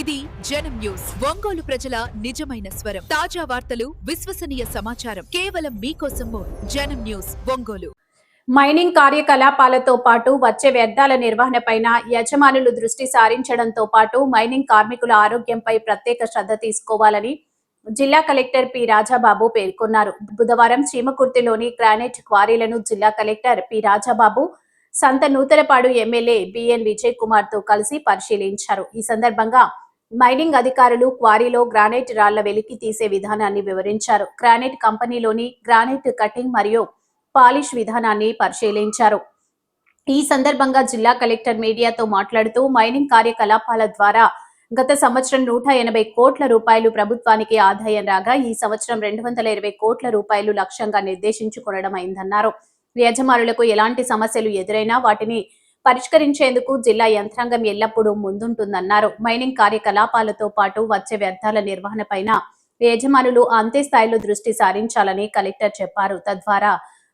ఇది జనం న్యూస్. ఒంగోలు ప్రజల నిజమైన స్వరం. తాజా వార్తలు విశ్వసనీయ సమాచారం. కేవలం మీకోసం జనం న్యూస్ ఒంగోలు. మైనింగ్ కార్యకలాపాలతో పాటు వచ్చే వ్యర్థాల నిర్వహణపైన యజమానులు దృష్టి సారించడంతో పాటు మైనింగ్ కార్మికుల ఆరోగ్యంపై ప్రత్యేక శ్రద్ధ తీసుకోవాలని జిల్లా కలెక్టర్ పి. రాజాబాబు పేర్కొన్నారు. బుధవారం చీమకుర్తిలోని గ్రానైట్ క్వారీలను జిల్లా collector P. Rajababu Santhanuthalapadu MLA BN Vijay కుమార్తో కలిసి పరిశీలించారు. ఈ సందర్భంగా మైనింగ్ అధికారులు క్వారీలో గ్రానైట్ రాళ్ళ వెలికి తీసే విధానాన్ని వివరించారు. గ్రానైట్ కంపెనీలోని గ్రానైట్ కటింగ్ మరియు పాలిష్ విధానాన్ని పరిశీలించారు. ఈ సందర్భంగా జిల్లా కలెక్టర్ మీడియాతో మాట్లాడుతూ మైనింగ్ కార్యకలాపాల ద్వారా గత సంవత్సరం నూట ఎనభై కోట్ల రూపాయలు ప్రభుత్వానికి ఆదాయం రాగా ఈ సంవత్సరం రెండు వందల ఇరవై కోట్ల రూపాయలు లక్ష్యంగా నిర్దేశించుకోవడం అయిందన్నారు. యజమానులకు ఎలాంటి సమస్యలు ఎదురైనా వాటిని పరిష్కరించేందుకు జిల్లా యంత్రాంగం ఎల్లప్పుడూ ముందుంటుందన్నారు. మైనింగ్ కార్యకలాపాలతో పాటు వచ్చే వ్యర్థాల నిర్వహణపైన యజమానులు అంతే స్థాయిలో దృష్టి సారించాలని కలెక్టర్ చెప్పారు. తద్వారా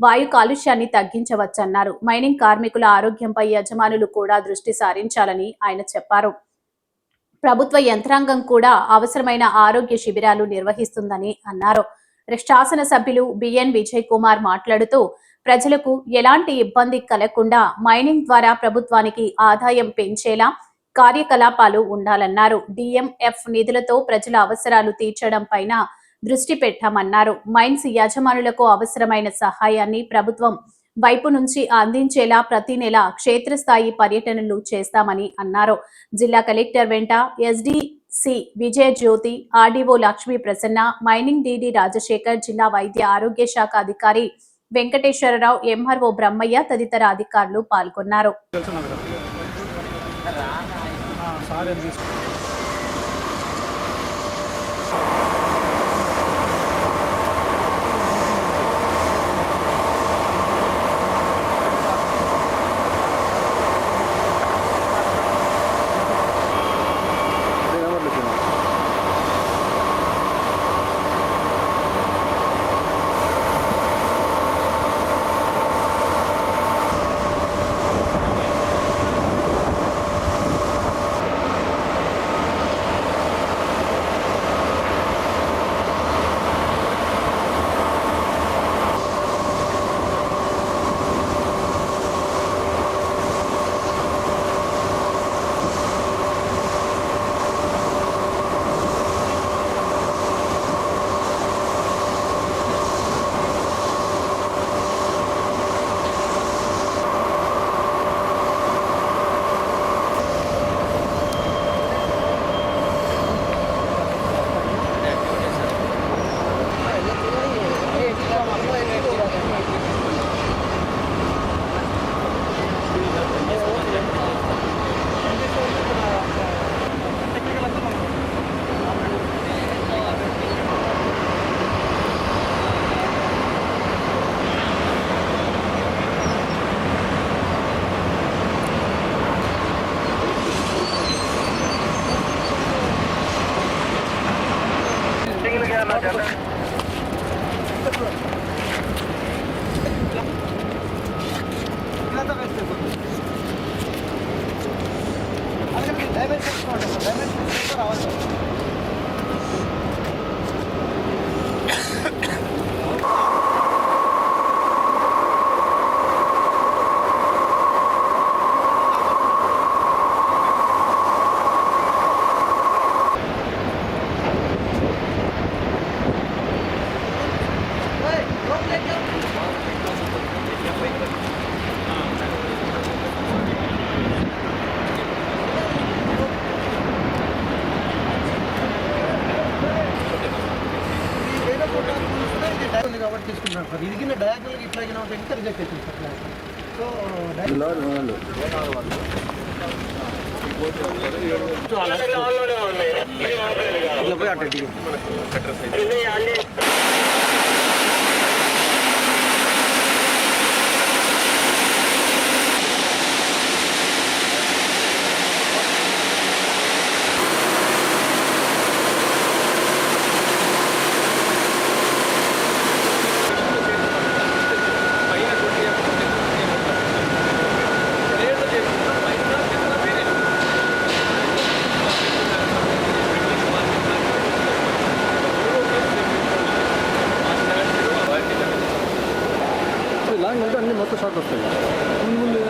వాయు కాలుష్యాన్ని తగ్గించవచ్చన్నారు. మైనింగ్ కార్మికుల ఆరోగ్యంపై యజమానులు కూడా దృష్టి సారించాలని ఆయన చెప్పారు. ప్రభుత్వ యంత్రాంగం కూడా అవసరమైన ఆరోగ్య శిబిరాలు నిర్వహిస్తుందని అన్నారు. శాసనసభ్యులు బిఎన్ విజయ్ కుమార్ మాట్లాడుతూ ప్రజలకు ఎలాంటి ఇబ్బంది కలగకుండా మైనింగ్ ద్వారా ప్రభుత్వానికి ఆదాయం పెంచేలా కార్యకలాపాలు ఉండాలన్నారు. డిఎంఎఫ్ నిధులతో ప్రజల అవసరాలు తీర్చడం పైన దృష్టి పెట్టామన్నారు. మైన్స్ యజమానులకు అవసరమైన సహాయాన్ని ప్రభుత్వం వైపు నుంచి అందించేలా ప్రతి నెల క్షేత్రస్థాయి పర్యటనలు చేస్తామని అన్నారు. జిల్లా కలెక్టర్ వెంట SDC Vijaya Jyothi RDO Lakshmi Prasanna mining DD Rajasekhar జిల్లా వైద్య ఆరోగ్య శాఖ అధికారి వెంకటేశ్వరరావు ఎంఆర్ఓ బ్రహ్మయ్య తదితర అధికారులు పాల్గొన్నారు. ఉంది కాబట్టి తీసుకుంటున్నాను సార్ ఇది కింద డయాగ్నల్ ఇట్లా కింద ఉంటే ఇంకా రిజెక్ట్ అవుతుంది సార్ సో పోయి ఎక్కువ షాక్ వస్తాయి. పునుగులు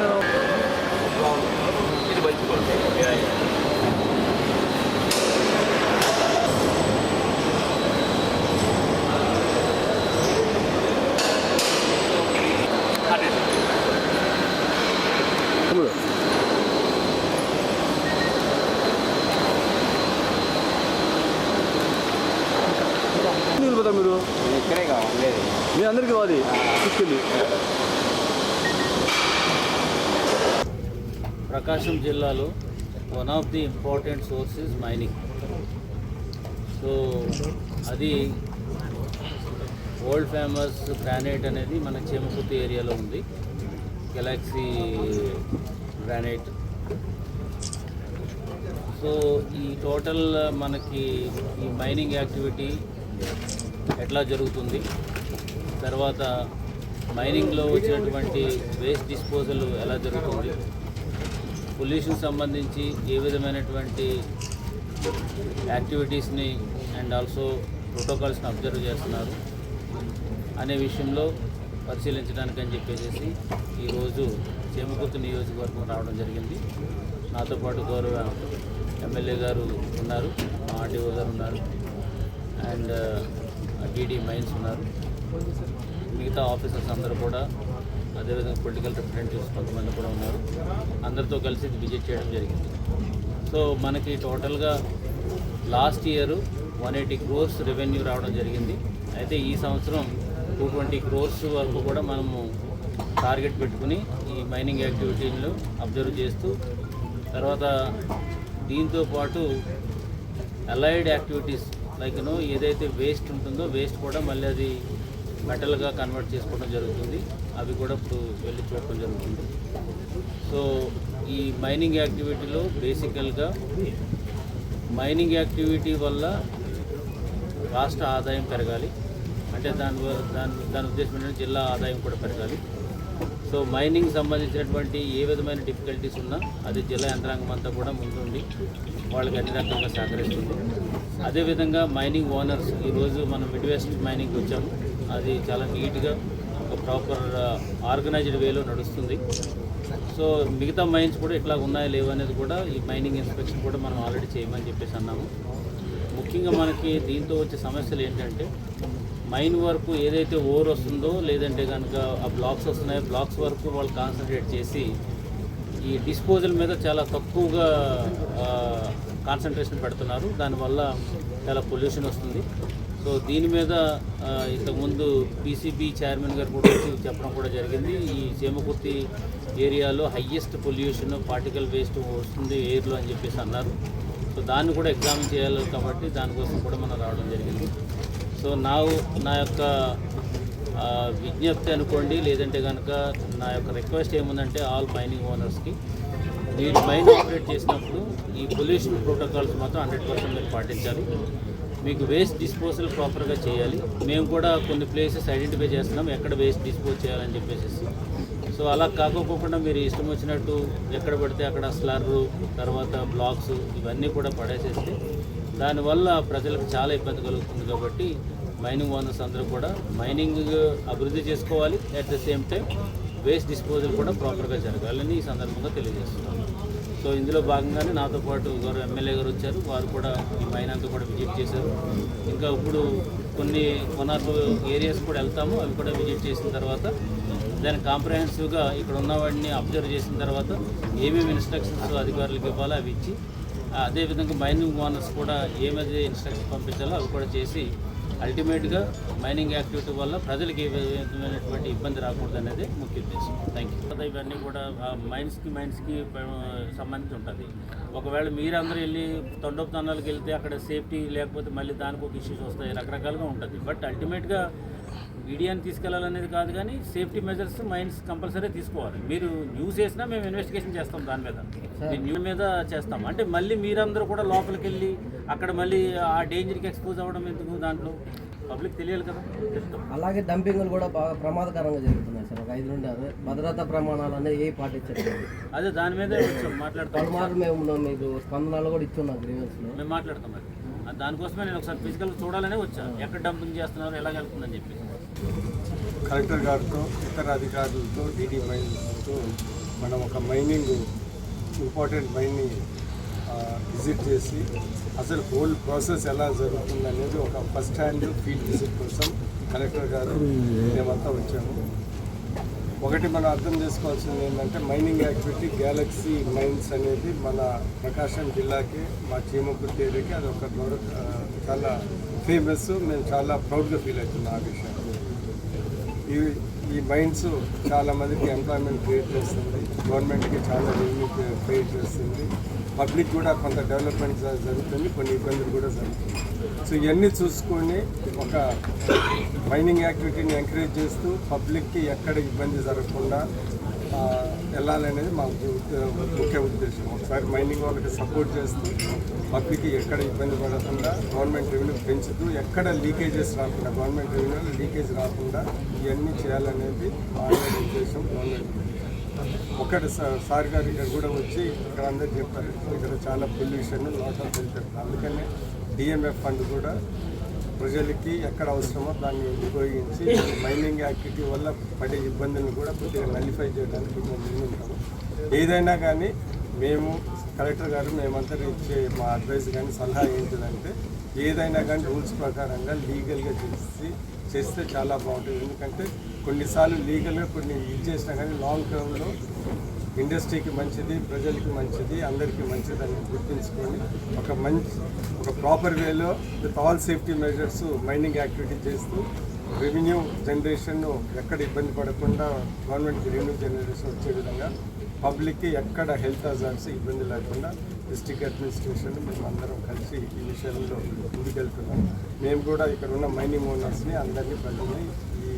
తమ్ముడు నీళ్ళు పోతా మీరు? కావాలి మీ అందరికీ వాది. తీసుకెళ్ళి. ప్రకాశం జిల్లాలో one of the important sources mining so అది వరల్డ్ ఫేమస్ గ్రానైట్ అనేది మన చేమకుర్తి ఏరియాలో ఉంది. గెలాక్సీ గ్రానైట్ సో ఈ టోటల్ మనకి ఈ మైనింగ్ యాక్టివిటీ ఎట్లా జరుగుతుంది? తర్వాత మైనింగ్లో వచ్చినటువంటి వేస్ట్ డిస్పోజల్ ఎలా జరుగుతుంది? పొల్యూషన్ సంబంధించి ఏ విధమైనటువంటి యాక్టివిటీస్ని అండ్ ఆల్సో ప్రోటోకాల్స్ని అబ్జర్వ్ చేస్తున్నారు అనే విషయంలో పరిశీలించడానికి అని చెప్పేసి ఈరోజు చేమకుర్తి నియోజకవర్గం రావడం జరిగింది. నాతో పాటు గౌరవ ఎమ్మెల్యే గారు ఉన్నారు మా ఆర్డీఓ గారు ఉన్నారు అండ్ డీడీ మైన్స్ ఉన్నారు. మిగతా ఆఫీసర్స్ అందరూ కూడా అదేవిధంగా పొలిటికల్ రిప్రజెంటేటివ్స్ కొంతమంది కూడా ఉన్నారు. అందరితో కలిసి ఇది విజిట్ చేయడం జరిగింది. సో మనకి టోటల్గా last year one eighty crores revenue రావడం జరిగింది. అయితే ఈ సంవత్సరం టూ ట్వంటీ క్రోర్స్ వరకు కూడా మనము టార్గెట్ పెట్టుకుని ఈ మైనింగ్ యాక్టివిటీలు అబ్జర్వ్ చేస్తూ తర్వాత దీంతో పాటు అలైడ్ యాక్టివిటీస్ లైక్ నో ఏదైతే వేస్ట్ ఉంటుందో వేస్ట్ కూడా మళ్ళీ అది మెటల్గా కన్వర్ట్ చేసుకోవడం జరుగుతుంది. అవి కూడా ఇప్పుడు వెళ్ళి చూడటం జరుగుతుంది. సో ఈ మైనింగ్ యాక్టివిటీలో బేసికల్గా మైనింగ్ యాక్టివిటీ వల్ల రాష్ట్ర ఆదాయం పెరగాలి. అంటే దాని దాని దాని ఉద్దేశం ఏంటంటే జిల్లా ఆదాయం కూడా పెరగాలి. సో మైనింగ్ సంబంధించినటువంటి ఏ విధమైన డిఫికల్టీస్ ఉన్నా అది జిల్లా యంత్రాంగం అంతా కూడా ముందుండి వాళ్ళకి అన్ని రకాలుగా సహకరిస్తుంది. అదేవిధంగా మైనింగ్ ఓనర్స్ ఈరోజు మనం మిడ్ వెస్ట్ మైనింగ్ వచ్చాము. అది చాలా నీట్గా ఒక ప్రాపర్ ఆర్గనైజ్డ్ వేలో నడుస్తుంది. సో మిగతా మైన్స్ కూడా ఇట్లా ఉన్నాయా లేవు అనేది కూడా ఈ మైనింగ్ ఇన్స్పెక్షన్ కూడా మనం ఆల్రెడీ చేయమని చెప్పేసి అన్నాము. ముఖ్యంగా మనకి దీంతో వచ్చే సమస్యలు ఏంటంటే మైన్ వరకు ఏదైతే ఓవర్ వస్తుందో లేదంటే కనుక ఆ బ్లాక్స్ వస్తున్నాయో బ్లాక్స్ వరకు వాళ్ళు కాన్సన్ట్రేట్ చేసి ఈ డిస్పోజల్ మీద చాలా తక్కువగా కాన్సన్ట్రేషన్ పెడుతున్నారు. దానివల్ల చాలా పొల్యూషన్ వస్తుంది. సో దీని మీద ఇంతకుముందు పీసీబీ చైర్మన్ గారు కూడా వచ్చి చెప్పడం కూడా జరిగింది. ఈ చేమకుర్తి ఏరియాలో హయ్యెస్ట్ పొల్యూషన్ పార్టికల్ వేస్ట్ వస్తుంది ఎయిర్లో అని చెప్పేసి అన్నారు. సో దాన్ని కూడా ఎగ్జామిన్ చేయాలి కాబట్టి దానికోసం కూడా మనం రావడం జరిగింది. సో నా నా యొక్క విజ్ఞప్తి అనుకోండి లేదంటే కనుక నా యొక్క రిక్వెస్ట్ ఏముందంటే ఆల్ మైనింగ్ ఓనర్స్కి. మీరు మైన్ ఆపరేట్ చేసినప్పుడు ఈ పొల్యూషన్ ప్రోటోకాల్స్ మాత్రం హండ్రెడ్ పర్సెంట్ మీరు పాటించాలి. మీకు వేస్ట్ డిస్పోజల్ ప్రాపర్గా చేయాలి. మేము కూడా కొన్ని ప్లేసెస్ ఐడెంటిఫై చేస్తున్నాం ఎక్కడ వేస్ట్ డిస్పోజ్ చేయాలని చెప్పేసి సో అలా కాకపోకుండా మీరు ఇష్టం వచ్చినట్టు ఎక్కడ పడితే అక్కడ స్లర్రు తర్వాత బ్లాక్స్ ఇవన్నీ కూడా పడేసేస్తే దానివల్ల ప్రజలకు చాలా ఇబ్బంది కలుగుతుంది కాబట్టి మైనింగ్ ఓనర్స్ అందరూ కూడా మైనింగ్ అభివృద్ధి చేసుకోవాలి. At the same time waste disposal కూడా ప్రాపర్గా జరగాలని ఈ సందర్భంగా తెలియజేస్తున్నాను. సో ఇందులో భాగంగానే నాతో పాటు గారు ఎమ్మెల్యే గారు వచ్చారు. వారు కూడా ఈ మైన్ అంతా కూడా విజిట్ చేశారు. ఇంకా ఇప్పుడు కొన్ని వన్ ఆర్ ఏరియాస్ కూడా వెళ్తాము. అవి కూడా విజిట్ చేసిన తర్వాత దాన్ని కాంప్రహెన్సివ్గా ఇక్కడ ఉన్న వాడిని అబ్జర్వ్ చేసిన తర్వాత ఏమేమి ఇన్స్ట్రక్షన్స్ అధికారులకు ఇవ్వాలో అవి ఇచ్చి అదేవిధంగా మైనింగ్ ఓనర్స్ కూడా ఏమైతే ఇన్స్ట్రక్షన్ పంపించాలో అవి కూడా చేసి అల్టిమేట్గా మైనింగ్ యాక్టివిటీ వల్ల ప్రజలకు ఏ విధమైనటువంటి ఇబ్బంది రాకూడదు అనేది ముఖ్య ఉద్దేశం. థ్యాంక్ యూ ఇవన్నీ కూడా మైన్స్కి మైన్స్కి సంబంధించి ఉంటుంది. ఒకవేళ మీరందరూ వెళ్ళి తొండపు తన్నాలకు వెళ్తే అక్కడ సేఫ్టీ లేకపోతే మళ్ళీ దానికి ఒక ఇష్యూస్ వస్తాయి రకరకాలుగా ఉంటుంది. బట్ అల్టిమేట్గా మీడియాని తీసుకెళ్ళాలనేది కాదు కానీ సేఫ్టీ మెజర్స్ మైన్స్ కంపల్సరీ తీసుకోవాలి. మీరు న్యూస్ చేసినా మేము ఇన్వెస్టిగేషన్ చేస్తాం దాని మీద. న్యూస్ మీద చేస్తాం. అంటే మళ్ళీ మీరందరూ కూడా లోపలికి వెళ్ళి అక్కడ మళ్ళీ ఆ డేంజర్కి ఎక్స్పోజ్ అవ్వడం ఎందుకు దాంట్లో? పబ్లిక్ తెలియాలి కదా. అలాగే డంపింగ్లు కూడా బాగా ప్రమాదకరంగా జరుగుతున్నాయి సార్. ఒక ఐదు నుండి ఆరు భద్రతా ప్రమాణాలు అనేది ఏ పాటించట్లేదు అదే దాని మీదే మాట్లాడతాం. మేము మీకు స్పందనలు కూడా ఇచ్చున్నాం గ్రీవెన్స్లో. మేము మాట్లాడతాం దానికోసమే నేను ఒకసారి ఫిజికల్ చూడాలనే వచ్చాను ఎక్కడ డంపింగ్ చేస్తున్నారు ఎలా వెళ్తుందని చెప్పి కలెక్టర్ గారితో ఇతర అధికారులతో డీడీ మైన్తో మనం ఒక మైనింగ్ ఇంపార్టెంట్ మైన్ని విజిట్ చేసి అసలు హోల్ ప్రాసెస్ ఎలా జరుగుతుంది అనేది ఒక ఫస్ట్ హ్యాండ్ ఫీల్డ్ విజిట్ కోసం కలెక్టర్ గారు మేమంతా వచ్చాము. ఒకటి మనం అర్థం చేసుకోవాల్సింది ఏంటంటే మైనింగ్ యాక్టివిటీ గ్యాలక్సీ మైన్స్ అనేది మన ప్రకాశం జిల్లాకి మా చీమకుర్తి ఏరియాకి అది ఒక గౌరవ చాలా ఫేమస్ మేము చాలా ప్రౌడ్గా ఫీల్ అవుతున్నాం ఆ విషయం ఈ ఈ మైన్స్ చాలా మందికి ఎంప్లాయ్మెంట్ క్రియేట్ చేస్తుంది గవర్నమెంట్కి చాలా రెవెన్యూ క్రియేట్ చేస్తుంది పబ్లిక్ కూడా కొంత డెవలప్మెంట్ జరుగుతుంది కొన్ని ఇబ్బందులు కూడా జరుగుతుంది సో ఇవన్నీ చూసుకొని ఒక మైనింగ్ యాక్టివిటీని ఎంకరేజ్ చేస్తూ పబ్లిక్కి ఎక్కడ ఇబ్బంది జరగకుండా వెళ్ళాలనేది మా ముఖ్య ఉద్దేశం. ఒకసారి మైనింగ్ వాళ్ళకి సపోర్ట్ చేస్తూ పబ్లిక్కి ఎక్కడ ఇబ్బంది పడకుండా గవర్నమెంట్ రెవెన్యూ పెంచుతూ ఎక్కడ లీకేజెస్ రాకుండా గవర్నమెంట్ రెవెన్యూలో లీకేజ్ రాకుండా ఇవన్నీ చేయాలనేది మా ఉద్దేశం గవర్నమెంట్ ఒకటి సార్ గారు ఇక్కడ కూడా వచ్చి ఇక్కడ అందరు చెప్పారు. ఇక్కడ చాలా పొల్యూషన్ లాట్ ఆఫ్ వెళ్తారు అందుకనే డిఎంఎఫ్ ఫండ్ కూడా ప్రజలకి ఎక్కడ అవసరమో దాన్ని ఉపయోగించి మైనింగ్ యాక్టివిటీ వల్ల పడే ఇబ్బందులను కూడా కొద్దిగా నలిఫై చేయడానికి మేము ముందుంటాము ఏదైనా కానీ మేము కలెక్టర్ గారు మేమంతా ఇచ్చే మా అడ్వైస్ కానీ సలహా ఏంటిదంటే ఏదైనా కానీ రూల్స్ ప్రకారంగా లీగల్గా చేసి చేస్తే చాలా బాగుంటుంది. ఎందుకంటే కొన్నిసార్లు లీగల్గా కొన్ని ఇది చేసినా కానీ లాంగ్ టర్మ్లో ఇండస్ట్రీకి మంచిది ప్రజలకి మంచిది అందరికీ మంచిది అని గుర్తుంచుకొని ఒక మంచి ఒక ప్రాపర్ వేలో with all safety measures mining activity చేస్తూ రెవెన్యూ జనరేషన్ ఎక్కడ ఇబ్బంది పడకుండా గవర్నమెంట్కి రెవెన్యూ జనరేషన్ వచ్చే విధంగా పబ్లిక్కి ఎక్కడ హెల్త్ హజార్స్ ఇబ్బంది లేకుండా డిస్ట్రిక్ట్ అడ్మినిస్ట్రేషన్ మేము అందరం కలిసి ఈ విషయంలో ముందుకెళ్తున్నాం. మేము కూడా ఇక్కడ ఉన్న మైనింగ్ ఓనర్స్ని అందరినీ ప్రజల్ని ఈ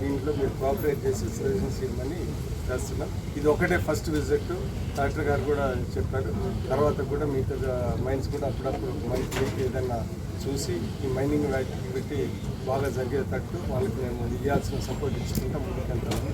దీంట్లో మీరు కోఆపరేట్ చేసి సజెషన్స్ ఇవ్వమని చేస్తున్నాం. ఇది ఒకటే ఫస్ట్ విజిట్ డాక్టర్ గారు కూడా చెప్పారు. తర్వాత కూడా మిగతా మైన్స్ కూడా అప్పుడప్పుడు మైన్స్ ఏదైనా చూసి ఈ మైనింగ్ యాక్టివిటీ బాగా జరిగేటట్టు వాళ్ళకి మేము ఇవ్వాల్సిన సపోర్ట్ ఇచ్చుకుంటాం ముందుకెళ్తాము